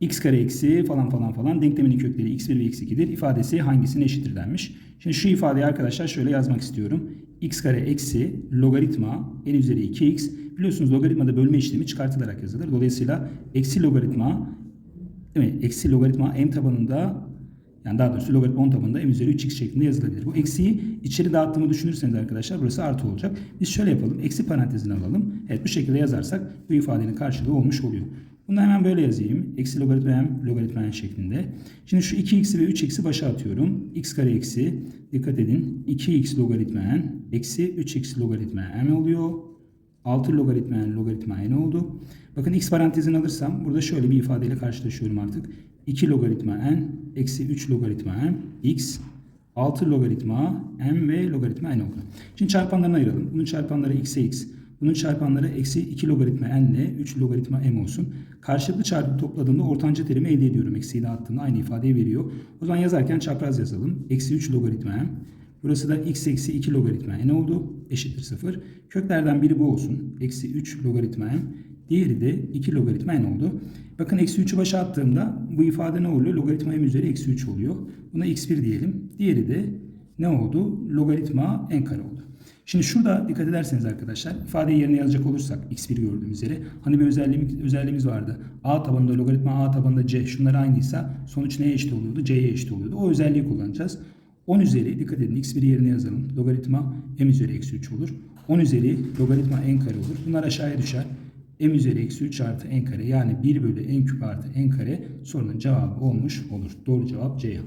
x kare eksi falan falan falan denkleminin kökleri x1 ve x2'dir. İfadesi hangisine eşittir denmiş. Şimdi şu ifadeyi arkadaşlar şöyle yazmak istiyorum. x kare eksi logaritma n üzeri 2x. Biliyorsunuz logaritmada bölme işlemi çıkartılarak yazılır. Dolayısıyla eksi logaritma değil mi? Eksi logaritma m tabanında yani daha doğrusu logaritma 10 tabanında m üzeri 3x şeklinde yazılabilir. Bu eksiyi içeri dağıttığımı düşünürseniz arkadaşlar burası artı olacak. Biz şöyle yapalım. Eksi parantezini alalım. Evet bu şekilde yazarsak bu ifadenin karşılığı olmuş oluyor. Bunu hemen böyle yazayım. Eksi logaritma m logaritma n şeklinde. Şimdi şu 2x'i ve 3x'i başa atıyorum. x kare eksi dikkat edin 2x logaritma n eksi 3x logaritma m oluyor. 6 logaritma n logaritma n oldu. Bakın x parantezini alırsam burada şöyle bir ifadeyle karşılaşıyorum artık. 2 logaritma n eksi 3 logaritma m x 6 logaritma m ve logaritma n oldu. Şimdi çarpanlarını ayıralım. Bunun çarpanları x'e x. Bunun çarpanları eksi 2 logaritma n ile 3 logaritma m olsun. Karşılıklı çarpıp topladığımda ortanca terimi elde ediyorum. Eksiyi dağıttığımda aynı ifadeyi veriyor. O zaman yazarken çapraz yazalım. Eksi 3 logaritma m. Burası da x eksi 2 logaritma n oldu. Eşittir 0. Köklerden biri bu olsun. Eksi 3 logaritma m. Diğeri de 2 logaritma n oldu. Bakın eksi 3'ü başa attığımda bu ifade ne oluyor? Logaritma m üzeri eksi 3 oluyor. Buna x1 diyelim. Diğeri de ne oldu? Logaritma n kare oldu. Şimdi şurada dikkat ederseniz arkadaşlar ifadeyi yerine yazacak olursak x1 gördüğümüz üzere hani bir özelliğimiz, özelliğimiz vardı. A tabanında logaritma A tabanında c şunlar aynıysa sonuç neye eşit oluyordu? C'ye eşit oluyordu. O özelliği kullanacağız. 10 üzeri dikkat edin x1 yerine yazalım. Logaritma m üzeri eksi 3 olur. 10 üzeri logaritma n kare olur. Bunlar aşağıya düşer. m üzeri eksi 3 artı n kare yani 1 bölü n küp artı n kare sorunun cevabı olmuş olur. Doğru cevap Ceyhan.